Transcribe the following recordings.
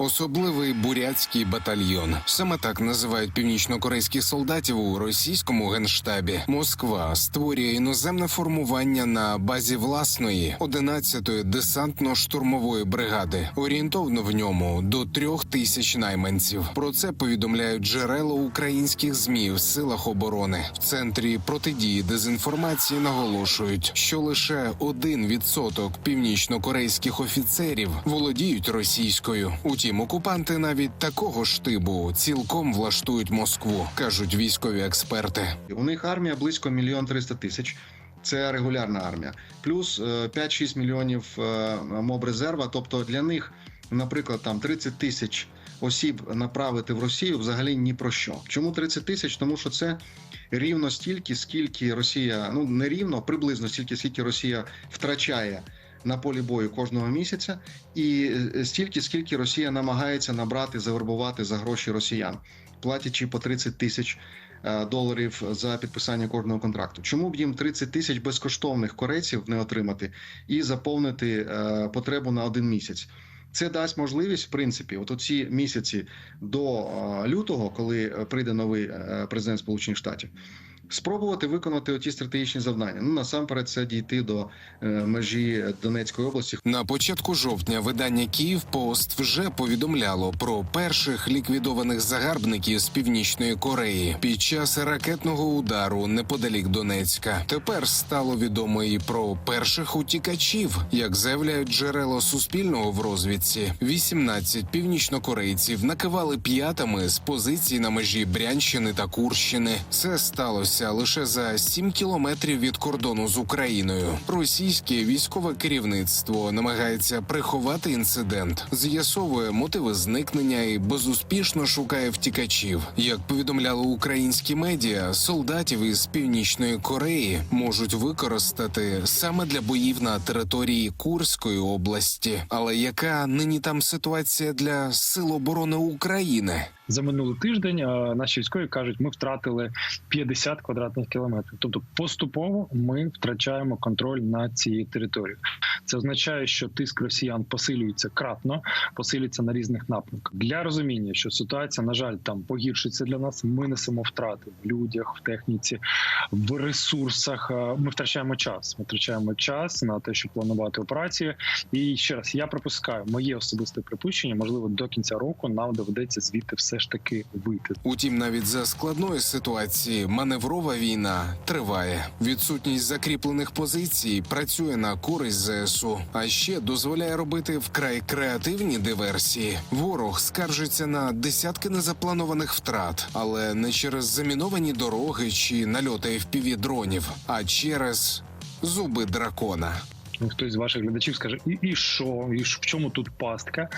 Особливий бурятський батальйон. Саме так називають північнокорейських солдатів у російському генштабі. Москва створює іноземне формування на базі власної 11-ї десантно-штурмової бригади. Орієнтовно в ньому до трьох тисяч найманців. Про це повідомляють джерела українських змі в силах оборони. В центрі протидії дезінформації наголошують, що лише один відсоток північнокорейських офіцерів володіють російською. Утім, окупанти навіть такого штибу цілком влаштують Москву, кажуть військові експерти. У них армія близько мільйон триста тисяч. Це регулярна армія, плюс е, 5-6 мільйонів е, мобрезерва. Тобто для них, наприклад, там 30 тисяч осіб направити в Росію взагалі ні про що. Чому 30 тисяч? Тому що це рівно стільки, скільки Росія, ну не рівно, приблизно стільки, скільки Росія втрачає на полі бою кожного місяця, і е, стільки, скільки Росія намагається набрати, завербувати за гроші росіян, платячи по 30 тисяч е, доларів за підписання кожного контракту. Чому б їм 30 тисяч безкоштовних корейців не отримати і заповнити е, потребу на один місяць? Це дасть можливість, в принципі, от оці місяці до лютого, коли прийде новий президент Сполучених Штатів, спробувати виконати оті стратегічні завдання. Ну насамперед, це дійти до е, межі Донецької області. На початку жовтня видання Київ Пост вже повідомляло про перших ліквідованих загарбників з північної Кореї під час ракетного удару неподалік Донецька. Тепер стало відомо і про перших утікачів, як заявляють джерела суспільного в розвідці. 18 північнокорейців накивали п'ятами з позицій на межі Брянщини та Курщини. Це сталося лише за 7 кілометрів від кордону з Україною. Російське військове керівництво намагається приховати інцидент, з'ясовує мотиви зникнення і безуспішно шукає втікачів. Як повідомляли українські медіа, солдатів із північної Кореї можуть використати саме для боїв на території Курської області. Але яка нині там ситуація для сил оборони України? За минулий тиждень е, наші військові кажуть, ми втратили 50 квадратних кілометрів. Тобто, поступово ми втрачаємо контроль над цією територією. Це означає, що тиск росіян посилюється кратно, посилюється на різних напрямках. Для розуміння, що ситуація, на жаль, там погіршиться для нас. Ми несемо втрати в людях, в техніці, в ресурсах. Е, Ми втрачаємо час. Ми втрачаємо час на те, щоб планувати операції. І ще раз я припускаю, моє особисте припущення, можливо, до кінця року нам доведеться звідти все ж таки вийти. Утім, навіть за складної ситуації маневрова війна триває. Відсутність закріплених позицій працює на користь ЗСУ, а ще дозволяє робити вкрай креативні диверсії. Ворог скаржиться на десятки незапланованих втрат, але не через заміновані дороги чи нальоти fpv дронів, а через зуби дракона. Хтось з ваших глядачів скаже, і, і що, і в чому тут пастка?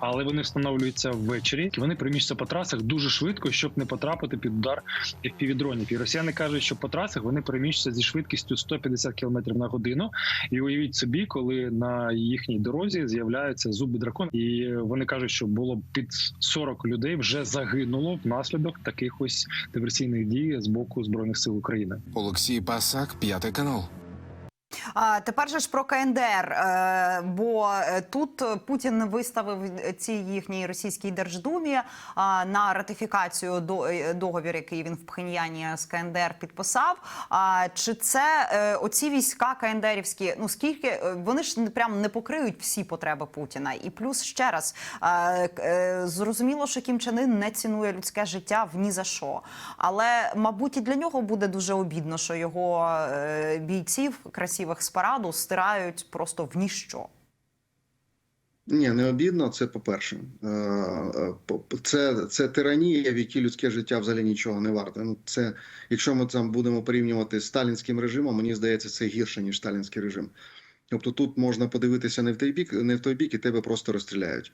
Але вони встановлюються ввечері. Вони приміщуються по трасах дуже швидко, щоб не потрапити під удар FPV-дронів. І росіяни кажуть, що по трасах вони переміщуються зі швидкістю 150 км на годину. І уявіть собі, коли на їхній дорозі з'являються зуби дракон, і вони кажуть, що було під 40 людей вже загинуло внаслідок таких ось диверсійних дій з боку збройних сил України. Олексій Пасак, п'ятий канал. А тепер же ж про КНДР, е, бо е, тут Путін виставив цій їхній російській держдумі на ратифікацію до е, договір, який він в Пхеньяні з КНДР підписав. А чи це е, оці війська КНДРівські? Ну скільки е, вони ж прям не покриють всі потреби Путіна? І плюс ще раз е, е, зрозуміло, що Кім Чен Ын не цінує людське життя в ні за що. Але мабуть і для нього буде дуже обідно, що його е, бійців красивих з параду стирають просто в ніщо. Ні, не обідно. Це по-перше. Е, е, Це, це тиранія, в якій людське життя взагалі нічого не варте. Ну, це, якщо ми там будемо порівнювати з сталінським режимом, мені здається, це гірше, ніж сталінський режим. Тобто тут можна подивитися не в той бік, не в той бік, і тебе просто розстріляють.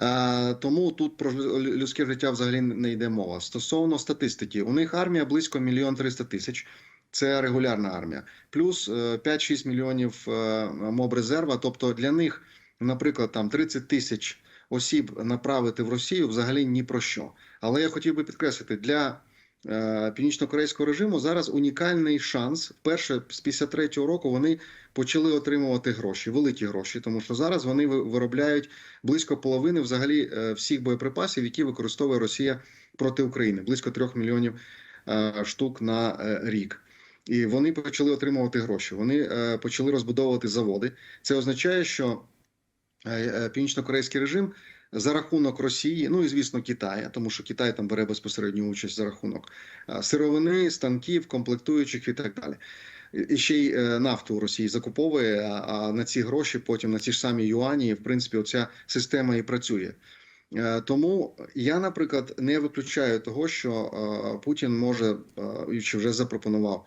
Е, тому тут про людське життя взагалі не йде мова. Стосовно статистики, у них армія близько мільйон триста тисяч. Це регулярна армія, плюс е, 5-6 мільйонів е, мобрезерва. Тобто для них, наприклад, там 30 тисяч осіб направити в Росію взагалі ні про що. Але я хотів би підкреслити, для е, північно-корейського режиму зараз унікальний шанс. Вперше з 53-го року вони почали отримувати гроші, великі гроші, тому що зараз вони виробляють близько половини взагалі е, всіх боєприпасів, які використовує Росія проти України, близько трьох мільйонів е, штук на е, рік. І вони почали отримувати гроші. Вони е, почали розбудовувати заводи. Це означає, що е, е, північно-корейський режим за рахунок Росії, ну і звісно, Китая, тому що Китай там бере безпосередню участь за рахунок сировини, станків, комплектуючих і так далі. І- ще й нафту у Росії закуповує, а- на ці гроші потім на ці ж самі юані, в принципі, оця система і працює. Тому я, наприклад, не виключаю того, що Путін може чи вже запропонував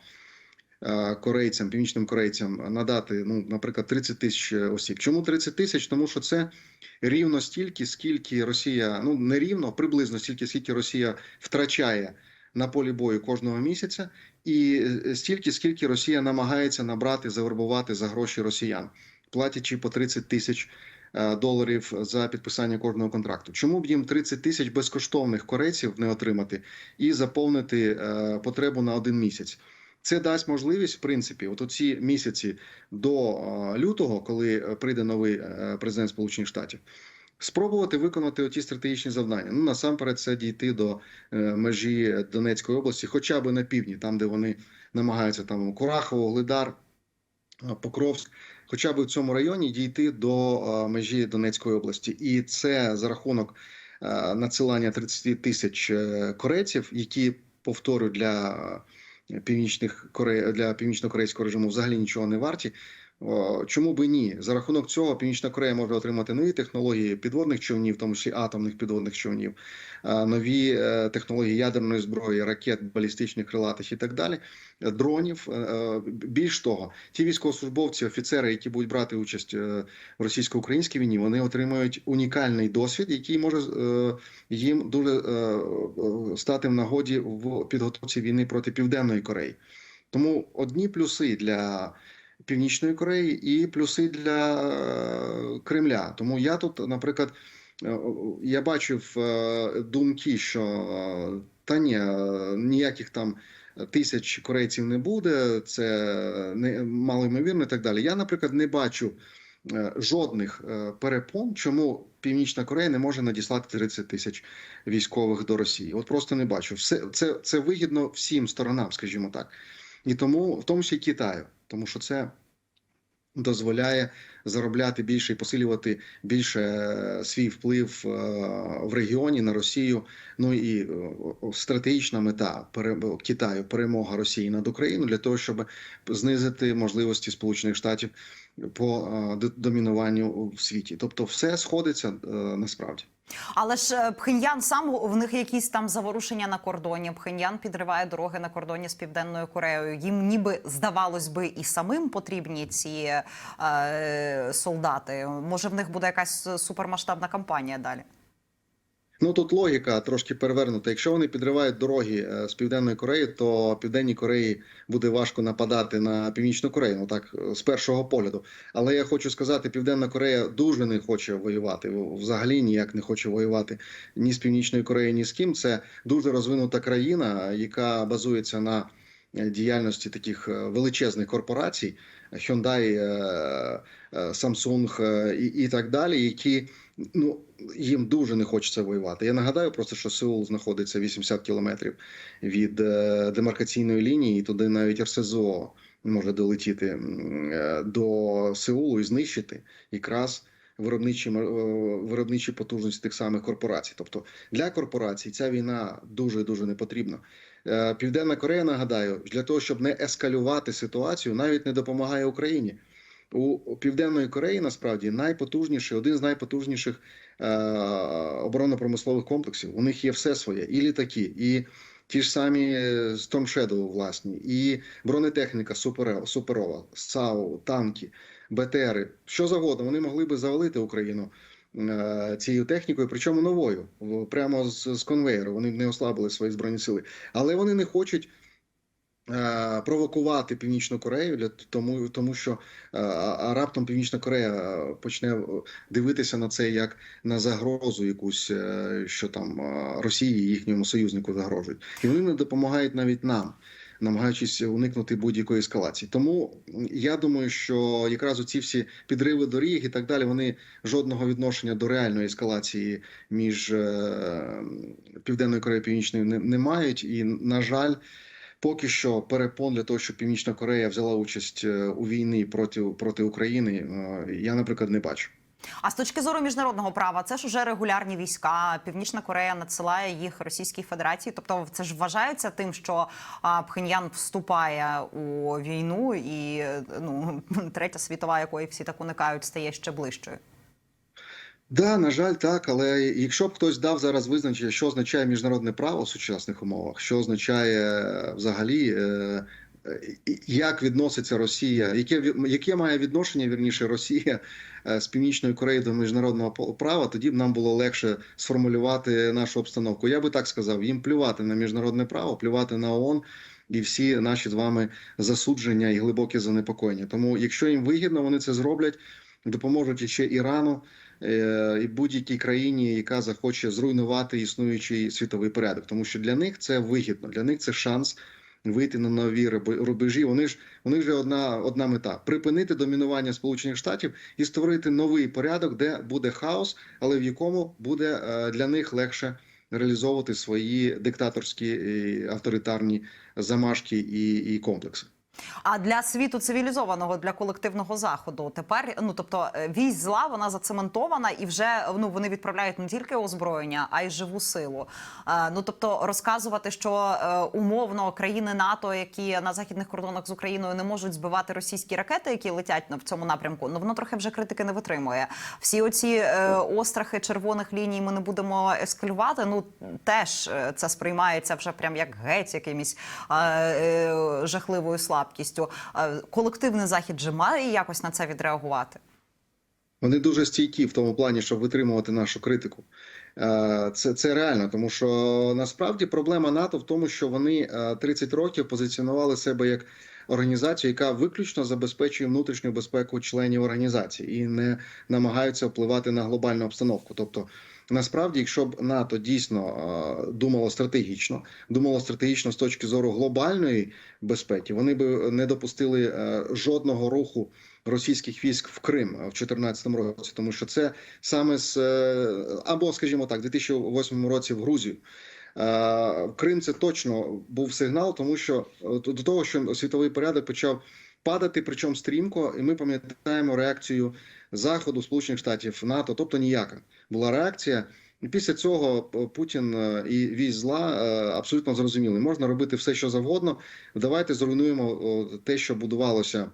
корейцям, північним корейцям надати, ну, наприклад, 30 тисяч осіб. Чому 30 тисяч? Тому що це рівно стільки, скільки Росія, ну не рівно, приблизно стільки, скільки Росія втрачає на полі бою кожного місяця, і е, стільки, скільки Росія намагається набрати, завербувати за гроші росіян, платячи по 30 тисяч е, доларів за підписання кожного контракту. Чому б їм 30 тисяч безкоштовних корейців не отримати і заповнити е, потребу на один місяць? Це дасть можливість, в принципі, от оці місяці до лютого, коли е, прийде новий е, президент Сполучених Штатів, спробувати виконати оті стратегічні завдання. Ну насамперед, це дійти до е, межі Донецької області, хоча б на півдні, там де вони намагаються там Курахово, Глидар, Покровськ, хоча б в цьому районі дійти до межі Донецької області, і це за рахунок надсилання 30 тисяч корейців, які повторю для північних Коре... для північно-корейського режиму взагалі нічого не варті. О, Чому би ні? За рахунок цього Північна Корея може отримати нові технології підводних човнів, в тому числі атомних підводних човнів, е, нові е, технології ядерної зброї, ракет, балістичних крилатих і так далі, е, дронів. Е, е, Більш того, ті військовослужбовці, офіцери, які будуть брати участь е, в російсько-українській війні, вони отримують унікальний досвід, який може е, їм дуже е, е, стати в нагоді в підготовці війни проти Південної Кореї. Тому одні плюси для Північної Кореї і плюси для е, Кремля. Тому я тут, наприклад, е, я бачив е, думки, що та ні, ніяких там тисяч корейців не буде, це не малоймовірно і так далі. Я, наприклад, не бачу жодних перепон, чому Північна Корея не може надіслати 30 тисяч військових до Росії. От просто не бачу. Все це, це вигідно всім сторонам, скажімо так. І тому, в тому числі Китаю, тому що це дозволяє заробляти більше і посилювати більше е, свій вплив е, в регіоні на Росію. Ну і е, стратегічна мета Китаю перемога Росії над Україною для того, щоб знизити можливості Сполучених Штатів по домінуванню в світі. Тобто, все сходиться насправді. Але ж Пхеньян сам в них якісь там заворушення на кордоні. Пхеньян підриває дороги на кордоні з південною Кореєю. Їм ніби здавалось би і самим потрібні ці е, солдати. Може, в них буде якась супермасштабна кампанія далі. Ну тут логіка трошки перевернута. Якщо вони підривають дороги е, з південної Кореї, то південній Кореї буде важко нападати на північну Корею. Ну так е, з першого погляду. Але я хочу сказати, Південна Корея дуже не хоче воювати. Взагалі ніяк не хоче воювати ні з північною Кореєю, ні з ким. Це дуже розвинута країна, яка базується на діяльності таких е, величезних корпорацій, Hyundai, е, е, Samsung е, і, і так далі, які ну їм дуже не хочеться воювати. Я нагадаю просто, що Сеул знаходиться 80 кілометрів від е, демаркаційної лінії, і туди навіть РСЗО може долетіти е, до Сеулу і знищити якраз виробничі е, виробничі потужності тих самих корпорацій. Тобто для корпорацій ця війна дуже дуже не потрібна. Е, Південна Корея, нагадаю, для того, щоб не ескалювати ситуацію, навіть не допомагає Україні. У Південної Кореї насправді найпотужніший, один з найпотужніших е, оборонно-промислових комплексів. У них є все своє: і літаки, і ті ж самі е, Storm Shadow власні, і бронетехніка супер, суперова, САУ, танки, БТРи, що завгодно. Вони могли би завалити Україну цією технікою, причому новою, прямо з, з конвейеру. Вони не ослабили свої збройні сили, але вони не хочуть е, провокувати Північну Корею для тому, тому що е, а раптом Північна Корея е, почне е, дивитися на це як на загрозу, якусь е, що там е, Росії їхньому союзнику загрожують, і вони не допомагають навіть нам. Намагаючись уникнути будь-якої ескалації, тому я думаю, що якраз оці всі підриви доріг і так далі, вони жодного відношення до реальної ескалації між е, Південною Кореєю і Північною не, не мають. І, на жаль, поки що перепон для того, щоб Північна Корея взяла участь е, у війні проти, проти України, е, я, наприклад, не бачу. А з точки зору міжнародного права, це ж уже регулярні війська. Північна Корея надсилає їх Російській Федерації. Тобто, це ж вважається тим, що Пхеньян вступає у війну, і ну третя світова, якої всі так уникають, стає ще ближчою. Да, на жаль, так. Але якщо б хтось дав зараз визначення, що означає міжнародне право в сучасних умовах, що означає е, взагалі, е, як відноситься Росія, яке яке має відношення вірніше Росія е, з Північної Кореї до міжнародного права, тоді б нам було легше сформулювати нашу обстановку. Я би так сказав: їм плювати на міжнародне право, плювати на ООН і всі наші з вами засудження і глибоке занепокоєння. Тому, якщо їм вигідно, вони це зроблять, допоможуть ще Ірану е, і будь-якій країні, яка захоче зруйнувати існуючий світовий порядок, тому що для них це вигідно, для них це шанс вийти на нові руб- рубежі. Вони ж вони вже одна одна мета припинити домінування Сполучених Штатів і створити новий порядок, де буде хаос, але в якому буде е, для них легше реалізовувати свої диктаторські авторитарні замашки і, і комплекси. А для світу цивілізованого, для колективного заходу, тепер ну тобто е, зла вона зацементована, і вже ну вони відправляють не тільки озброєння, а й живу силу. Е, ну тобто розказувати, що е, умовно країни НАТО, які на західних кордонах з Україною не можуть збивати російські ракети, які летять в цьому напрямку, ну воно трохи вже критики не витримує. Всі оці острахи червоних ліній ми не будемо ескалювати. Ну теж це сприймається вже прям як геть якимось жахливою слабкістю. Е, колективний захід же має якось на це відреагувати. Вони дуже стійкі в тому плані, щоб витримувати нашу критику. Е, Це, це реально, тому що насправді проблема НАТО в тому, що вони е, 30 років позиціонували себе як організацію, яка виключно забезпечує внутрішню безпеку членів організації і не намагаються впливати на глобальну обстановку. Тобто, насправді, якщо б НАТО дійсно думало стратегічно, думало стратегічно з точки зору глобальної безпеки, вони б не допустили е, жодного руху російських військ в Крим в 2014 році, тому що це саме з е, або, скажімо так, в 2008 році в Грузію. Е, Крим це точно був сигнал, тому що до того, що світовий порядок почав падати, причому стрімко, і ми пам'ятаємо реакцію Заходу, Сполучених Штатів, НАТО, тобто ніяка була реакція. Після цього е, Путін е, і військ зла е, абсолютно зрозуміли. Можна робити все, що завгодно. Давайте зруйнуємо те, що будувалося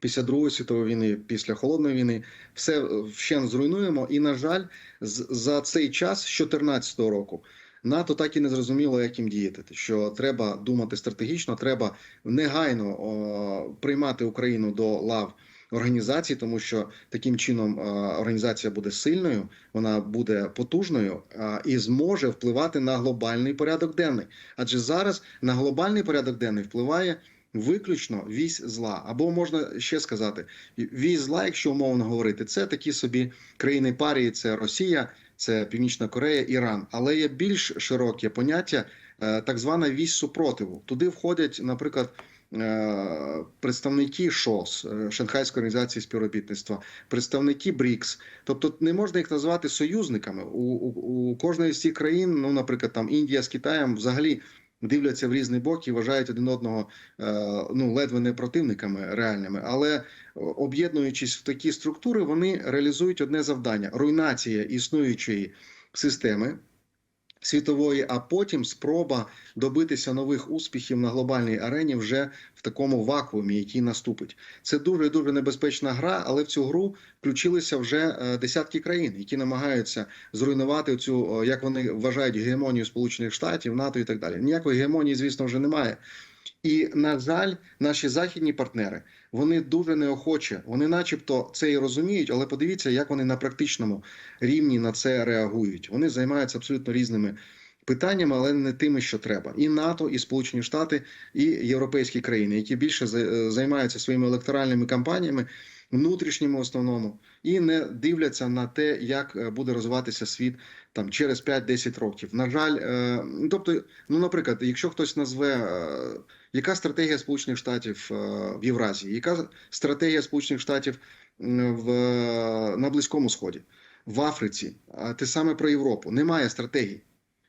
після Другої світової війни, після холодної війни, все е, зруйнуємо. І на жаль, за цей час, з 2014 року, НАТО так і не зрозуміло, як їм діяти. Що треба думати стратегічно, треба негайно приймати Україну до лав організації, тому що таким чином е, організація буде сильною, вона буде потужною е, і зможе впливати на глобальний порядок денний. Адже зараз на глобальний порядок денний впливає виключно вісь зла. Або можна ще сказати, вісь зла, якщо умовно говорити, це такі собі країни парії: це Росія, це Північна Корея, Іран. Але є більш широке поняття, е, так звана вісь супротиву. Туди входять, наприклад. Е, Представники ШОС, е, Шанхайської організації співробітництва, представники БРІКС, тобто не можна їх назвати союзниками. У, у, у кожної з цих країн, ну наприклад, там Індія з Китаєм, взагалі дивляться в різний бок і вважають один одного е, ну ледве не противниками реальними, але об'єднуючись в такі структури, вони реалізують одне завдання: руйнація існуючої системи. Світової, а потім спроба добитися нових успіхів на глобальній арені вже в такому вакуумі, який наступить. Це дуже дуже небезпечна гра, але в цю гру включилися вже е, десятки країн, які намагаються зруйнувати цю, як вони вважають, гегемонію Сполучених Штатів, НАТО і так далі. Ніякої гегемонії, звісно, вже немає. І на жаль, наші західні партнери вони дуже неохоче, вони, начебто, це і розуміють, але подивіться, як вони на практичному рівні на це реагують. Вони займаються абсолютно різними питаннями, але не тими, що треба. І НАТО, і Сполучені Штати, і європейські країни, які більше е, займаються своїми електоральними кампаніями, внутрішніми в основному, і не дивляться на те, як е, буде розвиватися світ там через 5-10 років. На жаль, е, тобто, ну, наприклад, якщо хтось назве, е, яка стратегія Сполучених Штатів е, в Євразії, яка стратегія Сполучених Штатів в, на Близькому Сході, в Африці, а те саме про Європу, немає стратегії.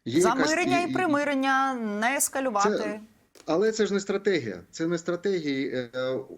Є якась- Замирення і примирення, не ескалювати. Це- але це ж не стратегія. Це не стратегії. Е,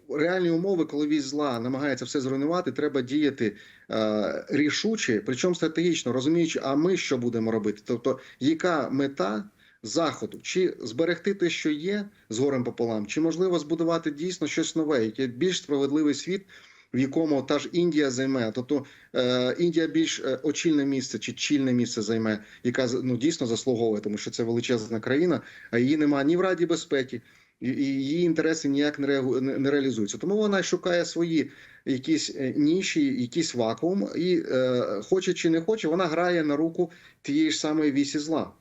Реальні умови, коли військ зла намагається все зруйнувати, треба діяти е, рішуче, причому стратегічно, розуміючи, а ми що будемо робити? Тобто, яка мета заходу? Чи зберегти те, що є з горем пополам, чи можливо збудувати дійсно щось нове, яке більш справедливий світ, в якому та ж Індія займе, тобто е, Індія більш е, очільне місце чи чільне місце займе, яка ну дійсно заслуговує, тому що це величезна країна а її немає ні в Раді безпеки, і її інтереси ніяк не реагу- не реалізуються. Тому вона шукає свої якісь е, ніші, якийсь вакуум, і е, хоче чи не хоче, вона грає на руку тієї ж самої вісі зла.